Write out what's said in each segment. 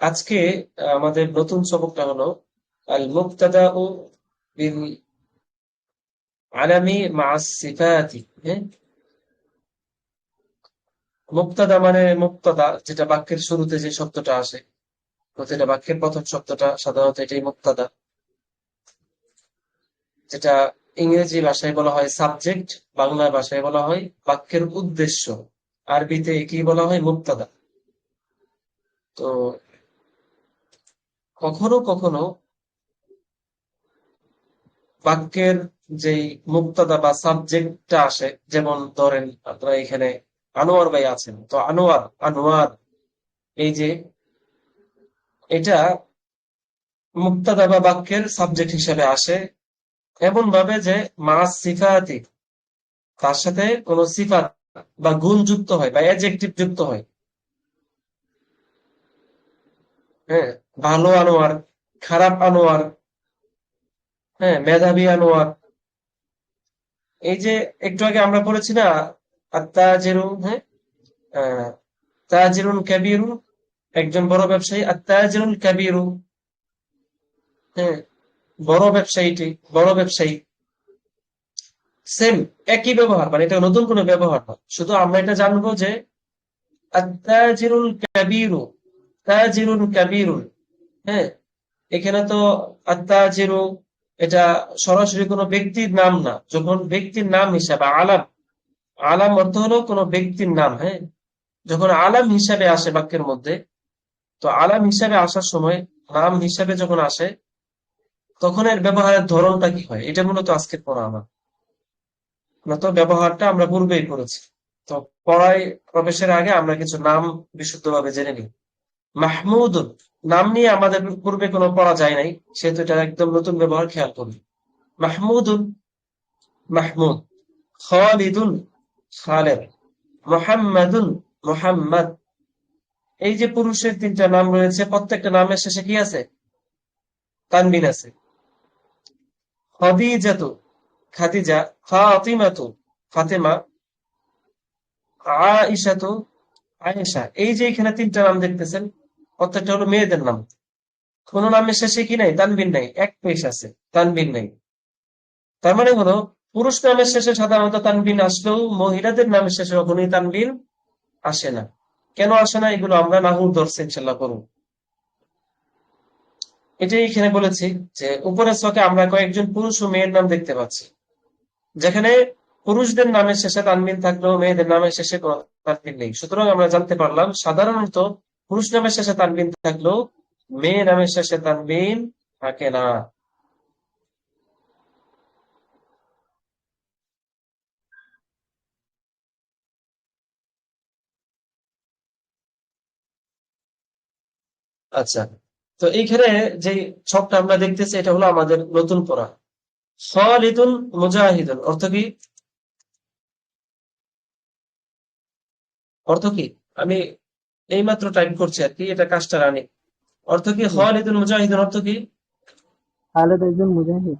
আজকে আমাদের নতুন সবকটা হলো আল মুবতাদাউ বিল আলামি মা'আস সিফাতি হ্যাঁ? মুবতাদা মানে মুক্তাদা যেটা বাক্যের শুরুতে যে শব্দটা আসে, প্রতিটা বাক্যের প্রথম শব্দটা সাধারণত এটাই মুবতাদা। যেটা ইংরেজি ভাষায় বলা হয় সাবজেক্ট, বাংলা ভাষায় বলা হয় বাক্যের উদ্দেশ্য। আরবিতে কি বলা হয়? মুক্তাদা তো কখনো কখনো বাক্যের যেই মুক্তাদা বা সাবজেক্টটা আসে, যেমন ধরেন আপনারা এখানে আনোয়ার ভাই আছেন, তো আনোয়ার আনোয়ার, এই যে এটা মুক্তাদা বা বাক্যের সাবজেক্ট হিসেবে আসে। এমন ভাবে যে মাস সিফাতি তার সাথে কোনো সিফাত বা গুণ যুক্ত হয়, বা অ্যাডজেক্টিভ যুক্ত হয়। হ্যাঁ ভালো আনোয়ার, খারাপ আনোয়ার হ্যাঁ মেধাবী আনোয়ার। এই যে একটু আগে আমরা পড়েছি না আত্তাজিরু হ্যাঁ তাজিরুন কাবিরু, একজন বড় ব্যবসায়ী আত্তাজিরুল কাবিরু। হ্যাঁ বড় ব্যবসায়ীটি, বড় ব্যবসায়ী। সেম একই ব্যবহার মানে এটা নতুন কোনো ব্যবহার না শুধু আমরা এটা জানব যে আত্তাজিরুল কাবিরু তাজিরুন কাবিরুন হ্যাঁ? এখানে তো আত্তাজিরু, এটা সরাসরি কোনো ব্যক্তির নাম না, যখন ব্যক্তির নাম হিসাবে আলাম আলাম অর্থ হলো কোনো ব্যক্তির নাম হ্যাঁ? যখন আলাম হিসাবে আসে বাক্যের মধ্যে, তো আলাম হিসাবে আসার সময় নাম হিসাবে যখন আসে, তখন এর ব্যবহারের ধরনটা কি হয়? এটা মূলত আজকের পড়া আমার। তো ব্যবহারটা আমরা পূর্বেই করেছি। তো পড়ায় প্রবেশের আগে আমরা কিছু নাম বিশুদ্ধভাবে জেনে নিই। মাহমুদুন নাম নিয়ে আমাদের পূর্বে কোনো পড়া যায় নাই, সেহেতু এটা একদম নতুন ব্যবহার, খেয়াল করুন। মাহমুদুন মাহমুদ খালিদুন খালেদ মোহাম্মদুন মোহাম্মদ। এই যে পুরুষের তিনটা নাম রয়েছে, প্রত্যেকটা নামের শেষে কি আছে? তানবিন আছে। হবি খদিজাতু খাদিজা, ফাতিমাতু, ফাতেমা, আয়েশাতু, আয়েশা। এই যে এখানে তিনটা নাম দেখতেছেন প্রত্যেকটা হলো মেয়েদের নাম। কোন নামের শেষে কি নাই? তানবিন নাই। এক পেশ আছে, তানবিন নাই। তার মানে হলো, পুরুষ নামের শেষে সাধারণত তানবিন আসলেও মহিলাদের নামের শেষে কখনোই তানবিন আসে না। কেন আসে না? এগুলো আমরা নাহুর দর্শে ইনশাল্লাহ করব এটাই এখানে বলেছি যে, উপরের ছকে আমরা কয়েকজন পুরুষ ও মেয়ের নাম দেখতে পাচ্ছি। যেখানে পুরুষদের নামের শেষে তানবিন থাকলেও মেয়েদের নামের শেষে তানবিন নেই। সুতরাং আমরা জানতে পারলাম, সাধারণত পুরুষ নামের শেষে তানবিন থাকলেও মেয়ে নামের শেষে তানবিন থাকে না। আচ্ছা তো এইখানে যে ছকটা আমরা দেখতেছি, এটা হলো আমাদের নতুন পড়া। খালিদুন মুজাহিদুন। অর্থ কি? অর্থ কি? আমি এইমাত্র টাইপ করছি আর কি এটা কাজটা রানি অর্থ কি? খালিদুন মুজাহিদুন অর্থ কি? খালেদ একজন মুজাহিদ।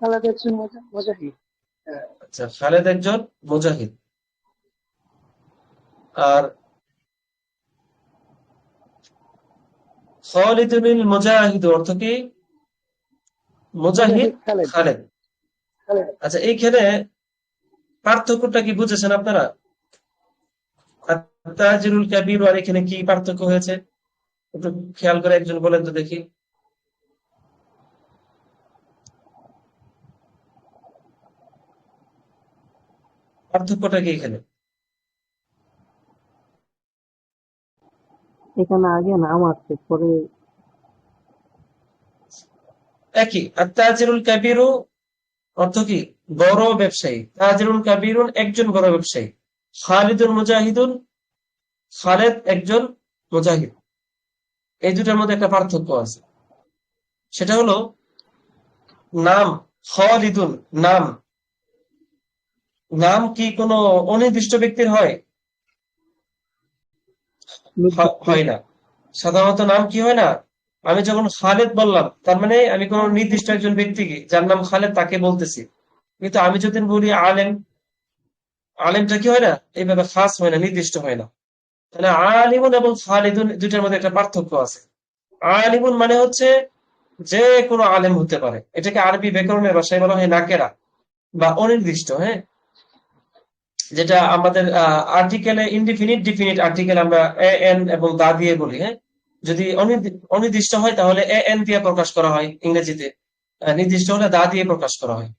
খালেদ একজন মুজাহিদ। আচ্ছা খালেদ একজন মুজাহিদ। আর খালিদুল মুজাহিদ অর্থ কি? মুজাহিদ খালেদ। আচ্ছা এইখানে পার্থক্যটা কি বুঝেছেন আপনারা? তাজিরুল কাবির আর এখানে কি পার্থক্য হয়েছে? একটু খেয়াল করে একজন বলেন তো দেখি। পার্থক্যটা কি এখানে? এখানে আগে নাম আছে পরে একই। আর তাজিরুল কাবিরু অর্থ কি? বড় ব্যবসায়ী। তাজিরুল কাবিরুন একজন বড় ব্যবসায়ী। খালিদুল মুজাহিদুন খালেদ একজন মুজাহিদ। এই দুটার মধ্যে একটা পার্থক্য আছে। সেটা হলো, নাম খালিদুন নাম। নাম কি কোনো অনির্দিষ্ট ব্যক্তির হয়? হয় না। সাধারণত নাম কি হয় না? আমি যখন খালেদ বললাম, তার মানে আমি কোন নির্দিষ্ট একজন ব্যক্তিকে, যার নাম খালেদ তাকে বলতেছি। কিন্তু আমি যদি বলি আলেম, আলেমটা কি হয় না? এইভাবে খাস হয় না, নির্দিষ্ট হয় না। তাহলে আলিমুন এবং খালিদুন দুইটার মধ্যে একটা পার্থক্য আছে। আলিমুন মানে হচ্ছে যে কোনো আলেম হতে পারে। এটাকে আরবি ব্যাকরণের ভাষায় বলা হয় নাকেরা বা অনির্দিষ্ট হ্যাঁ? যেটা আমাদের আর্টিকেলে ইনডিফিনিট ডিফিনিট আর্টিকেল আমরা এ এন এবং দা দিয়ে বলি হ্যাঁ? যদি অনির্দিষ্ট হয়, তাহলে এ, এন দিয়ে প্রকাশ করা হয় ইংরেজিতে। নির্দিষ্ট হলে দা দিয়ে প্রকাশ করা হয়।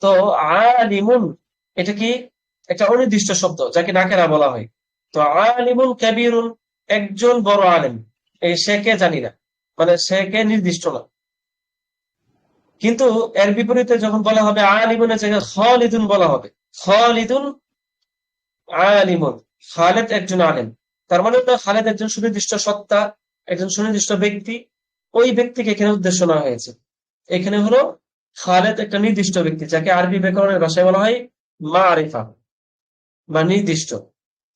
তো আলিমুন, এটা কি? একটা অনির্দিষ্ট শব্দ, যাকে নাকেরা বলা হয়। তো আলিমুন কাবিরুন, একজন বড় আলেম। এই সে কে জানি না। মানে সে কে নির্দিষ্ট না। কিন্তু এর বিপরীতে যখন বলা হবে আলিমুনের জায়গায় খালিদুন বলা হবে। খালিদুন আলিমুন, খালেদ একজন আলেম। তার মানে খালেদ একজন সুনির্দিষ্ট সত্তা একজন সুনির্দিষ্ট ব্যক্তি ওই ব্যক্তিকে এখানে উদ্দেশ্য নেওয়া হয়েছে? এখানে হলো খালেদ একটা নির্দিষ্ট ব্যক্তি, যাকে আরবি ব্যাকরণের ভাষায় বলা হয় মা আরিফা বা নির্দিষ্ট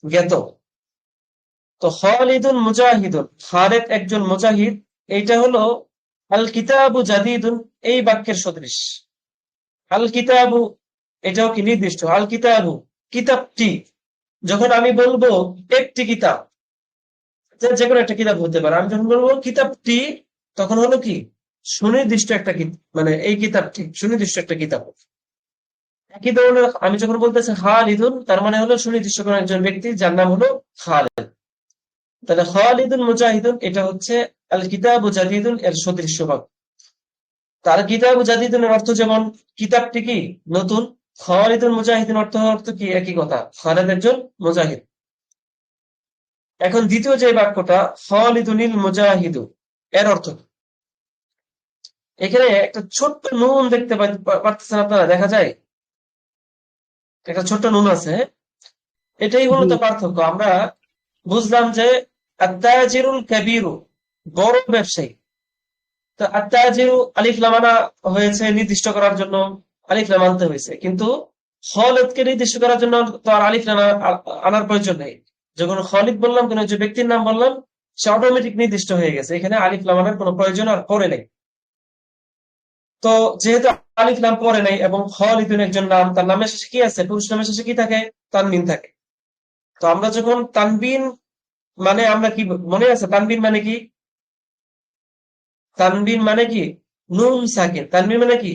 জ্ঞাত তো খালিদুন মুজাহিদুন, খালেদ একজন মুজাহিদ, এইটা হলো আল কিতাবু জাদিদুন, এই বাক্যের সদৃশ। আল কিতাবু এটাও কি নির্দিষ্ট? আল কিতাবু কিতাবটি, যখন আমি বলব একটি কিতাব যে- কোনো একটা কিতাব হতে পারে। আমি যখন বলব কিতাবটি, তখন হলো কি? সুনির্দিষ্ট একটা মানে এই কিতাবটি সুনির্দিষ্ট একটা কিতাব। একই ধরনের আমি যখন বলতেছি খালিদুন, তার মানে হলো সুনির্দিষ্ট কোনো একজন ব্যক্তি যার নাম হলো খালেদ। তাহলে খালিদুন মুজাহিদুন, এটা হচ্ছে আল কিতাবু জাদিদুন এর সদৃশ্য বাক্য। তার কিতাবু জাদিদুনের অর্থ যেমন, কিতাবটি কি? নতুন। খালিদুন মুজাহিদুন অর্থ অর্থ কি? একই কথা। খালেদ একজন মুজাহিদ। এখন দ্বিতীয় যে বাক্যটা খালিদুনিল মুজাহিদু এর অর্থ? এখানে একটা ছোট্ট নুন দেখতে পা- পা- পারতেছেন আপনারা দেখা যায় একটা ছোট্ট নুন আছে? এটাই মূলত। পার্থক্য আমরা বুঝলাম যে আত্তাজিরুল কাবিরু বড় ব্যবসায়ী তো আত্তাজিরু আলিফ লামানা হয়েছে নির্দিষ্ট করার জন্য আলিফ লাম আনতে হয়েছে কিন্তু খলিদকে নির্দিষ্ট করার জন্য তো আর আলিফ লাম আনার প্রয়োজন নেই যখন খলিদ বললাম, কোন যে ব্যক্তির নাম বললাম, সে অটোমেটিক নির্দিষ্ট হয়ে গেছে। এখানে আলিফ লাম আনার কোনো প্রয়োজন আর পড়ে নেই। তো যেহেতু আলিফ নাম পড়ে নাই এবং খলিদুন একজন নাম, তার নামের শেষে কি আছে? পুরুষ নামের শেষে কি থাকে? তানবিন থাকে। তো আমরা যখন তানবিন মানে আমরা কি মনে আছে? তানবিন মানে কি? তানবিন মানে কি? নুন সাকিন। তানবিন মানে কি?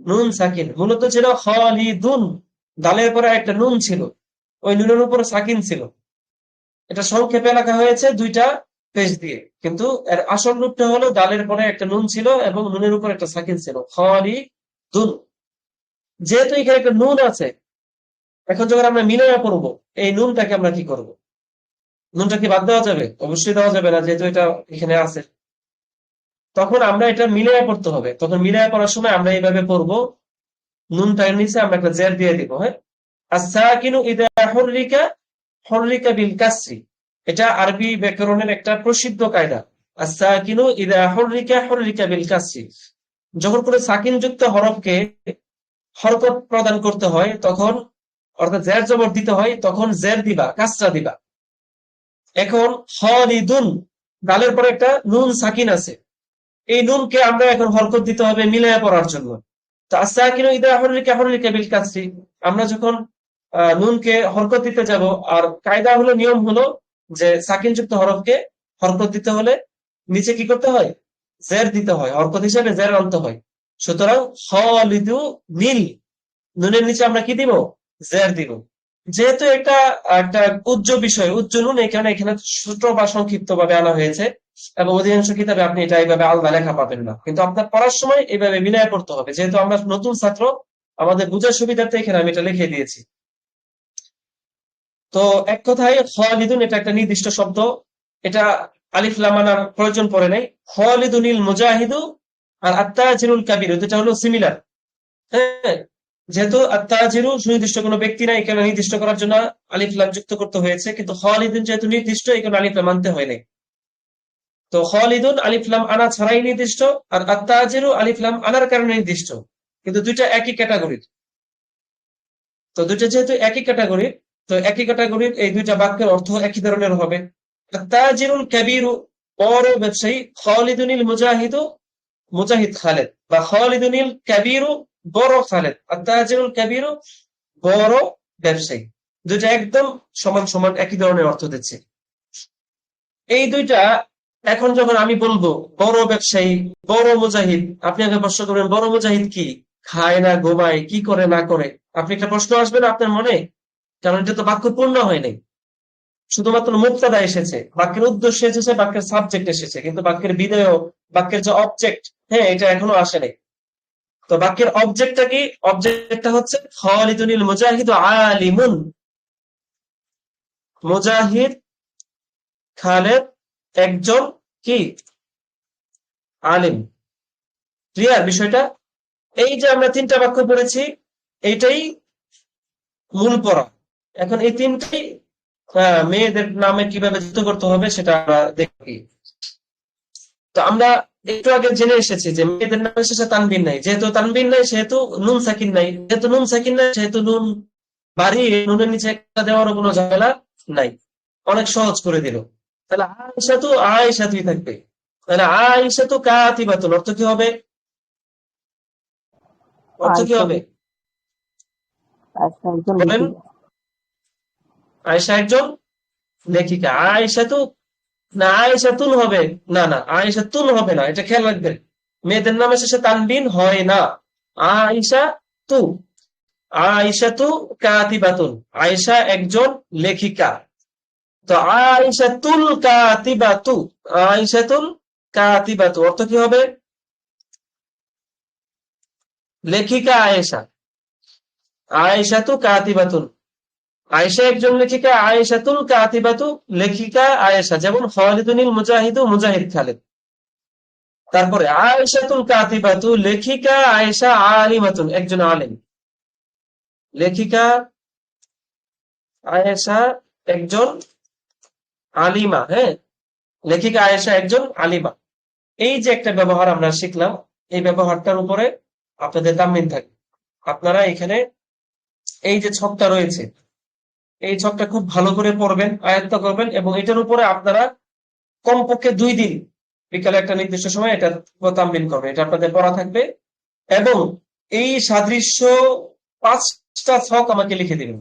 নুন সাকিন। মূলত ছিল খালিদুন। দালের পরে একটা নুন ছিল। ওই নুনের উপর সাকিন ছিল। এটা সংক্ষেপে লেখা হয়েছে দুইটা পেজ দিয়ে। কিন্তু এর আসল রূপটা হলো দালের পরে একটা নুন ছিল এবং নুনের উপর একটা সাকিন ছিল। খালিদুন যেহেতু এখানে একটা নুন আছে, এখন যখন আমরা মিলাইয়া পড়ব, এই নুনটাকে আমরা কি করব? নুনটা কি বাদ দেওয়া যাবে? অবশ্যই দেওয়া যাবে না, যেহেতু এটা এখানে আছে। তখন আমরা এটা মিলাইয়া পড়তে হবে। তখন মিলাইয়া পড়ার সময় আমরা এইভাবে পড়ব, নুনটার নিচে আমরা একটা জের দিয়ে দিব হ্যাঁ? আসাকিনু ইদা হররিকা হররিকা বিল কাসরি। এটা আরবি ব্যাকরণের একটা প্রসিদ্ধ কায়দা। ইদা হররিকা হররিকা বিল কাসরি। যখন কোনো সাকিন যুক্ত হরফকে হরকত প্রদান করতে হয়, তখন, অর্থাৎ জের জবর দিতে হয়, তখন জের দিবা, কাসরা দিবা। এখন হলিদুন দালের পরে একটা নুন সাকিন আছে। এই নুনকে আমরা এখন হরকত দিতে হবে মিলাইয়া পড়ার জন্য। তো আসাকিনু ইদা হররিকা হররিকা বিল কাসরি। আমরা যখন নুনকে হরকত দিতে যাব। আর কায়দা হলো, নিয়ম হলো যে সাকিন যুক্ত হরফকে হরকত দিতে হলে নিচে কি করতে হয়? জের দিতে হয়। হরকত হিসাবে জের আনতে হয়। সুতরাং হলিদু নীল, নুনের নিচে আমরা কি দিব? জের দিব। যেহেতু এটা একটা উচ্চ বিষয় উচ্চ নুন কারণে এখানে ছোট বা সংক্ষিপ্ত ভাবে আনা হয়েছে এবং অধিকাংশ কিতাবে আপনি এটা এইভাবে আলাদা লেখা পাবেন না। কিন্তু আপনার পড়ার সময় এইভাবে বিনয় করতে হবে। যেহেতু আমরা নতুন ছাত্র, আমাদের বুঝার সুবিধার্থে এখানে আমি এটা লিখে দিয়েছি। তো এক কথায় খালিদুন এটা একটা নির্দিষ্ট শব্দ। এটা আলিফ লামানার প্রয়োজন পড়ে নাই। খালিদুনিল মুজাহিদু আর আত্তাজিরুল কাবির দুটা হলো সিমিলার হ্যাঁ যেহেতু আত্তাজিরু সুনির্দিষ্ট কোনো ব্যক্তি নাই, এখানে নির্দিষ্ট করার জন্য আলিফ লাম যুক্ত করতে হয়েছে, কিন্তু খালিদুন যেহেতু নির্দিষ্ট এখানে আলিফ লাম আনতে হয় নাই। তো খালিদুন আলিফ লাম আনা ছাড়াই নির্দিষ্ট আর আত্তাজিরু আলিফ লাম আনার কারণে নির্দিষ্ট। কিন্তু দুইটা একই ক্যাটাগরির। তো দুইটা যেহেতু একই ক্যাটাগরির তো একই ক্যাটাগরির এই দুইটা বাক্যের অর্থ একই ধরনের হবে। তাজিরুল কাবিরু বড় ব্যবসায়ী খালিদুনিল মুজাহিদু খালেদ বা খালিদুনিল কাবিরু বড় খালেদ। তাজিরুল কাবিরু বড় ব্যবসায়ী। দুইটা একদম সমান সমান একই ধরনের অর্থ দিচ্ছে। এই দুইটা এখন যখন আমি বলব বড় ব্যবসায়ী, বড় মুজাহিদ, আপনি আগে প্রশ্ন করবেন, বড় মুজাহিদ কি? খায় না, ঘুমায়, কি করে, না করে? আপনি একটা প্রশ্ন আসবে না আপনার মনে? কারণ এটা তো বাক্য পূর্ণ হয় নাই। শুধুমাত্র মুক্তাদা এসেছে, বাক্যের উদ্দেশ্য এসেছে, বাক্যের সাবজেক্ট এসেছে, কিন্তু বাক্যের বিধেয় বাক্যের যে অবজেক্ট হ্যাঁ এটা এখনও আসে নাই। তো বাক্যের অবজেক্টটা কি? অবজেক্টটা হচ্ছে খালিদুনিল মুজাহিদ আলিমুন। মুজাহিদ খালেদ একজন কি? আলিম। ক্লিয়ার বিষয়টা? এই যে আমরা তিনটা বাক্য পড়েছি, এইটাই মূল পড়া। এখন এই তিনটাই আহ, মেয়েদের নামে কীভাবে যুক্ত করতে হবে সেটা আমরা দেখি। তো আমরা একটু আগে জেনে এসেছি যে মেয়েদের নামে শেষে তানবিন নাই। যেহেতু তানবিন নাই সেহেতু নুন সাকিন নাই। যেহেতু নুন সাকিন নাই সেহেতু নুন বাড়িয়ে নুনের নিচে একটা দেওয়ারও কোনো ঝামেলা নাই। অনেক সহজ করে দিল। তাহলে আয়সা তো আয়সা তুই থাকবে। তাহলে আয়সা তো কাতিবাতুন অর্থ কি হবে? অর্থ কি হবে? বলেন। আয়েশা একজন লেখিকা। আয়েশা তো না, আয়েশা তুল হবে। না না, আয়েশা তুল হবে না, এটা খেয়াল রাখবেন। মেয়েদের নামে শেষে তানবিন হয় না। আয়েশা তু। আয়েশা তু কাতিবাতুন। আয়েশা একজন লেখিকা। তো আয়েশা তুল কাতিবাতু। আয়েশা তুল কাতিবাতু। অর্থ কি হবে? লেখিকা আয়েশা। আয়েশা তু কাতিবাতুন। আয়েশা একজন লেখিকা, আয়েশাতুল কাতিবাতু লেখিকা আয়েশা, যেমন খালিদুনিল মুজাহিদু, মুজাহিদ খালেদ। তারপরে আয়েশাতুল কাতিবাতু লেখিকা আয়েশা আলিমাতুন, একজন আলিম। লেখিকা আয়েশা একজন আলিমা হ্যাঁ? লেখিকা আয়েশা একজন আলিমা। এই যে একটা ব্যবহার আমরা শিখলাম, এই ব্যবহারটার উপরে আপনাদের তামিন থাকে আপনারা এখানে এই যে ছকটা রয়েছে এই ছকটা খুব ভালো করে পড়বেন, আয়ত্ত করবেন এবং এটার উপরে আপনারা কমপক্ষে দুই দিন বিকালে একটা নির্দিষ্ট সময় এটা তামলিন করবে এটা আপনাদের পড়া থাকবে। এবং এই সাদৃশ্য পাঁচটা ছক আমাকে লিখে দিবেন।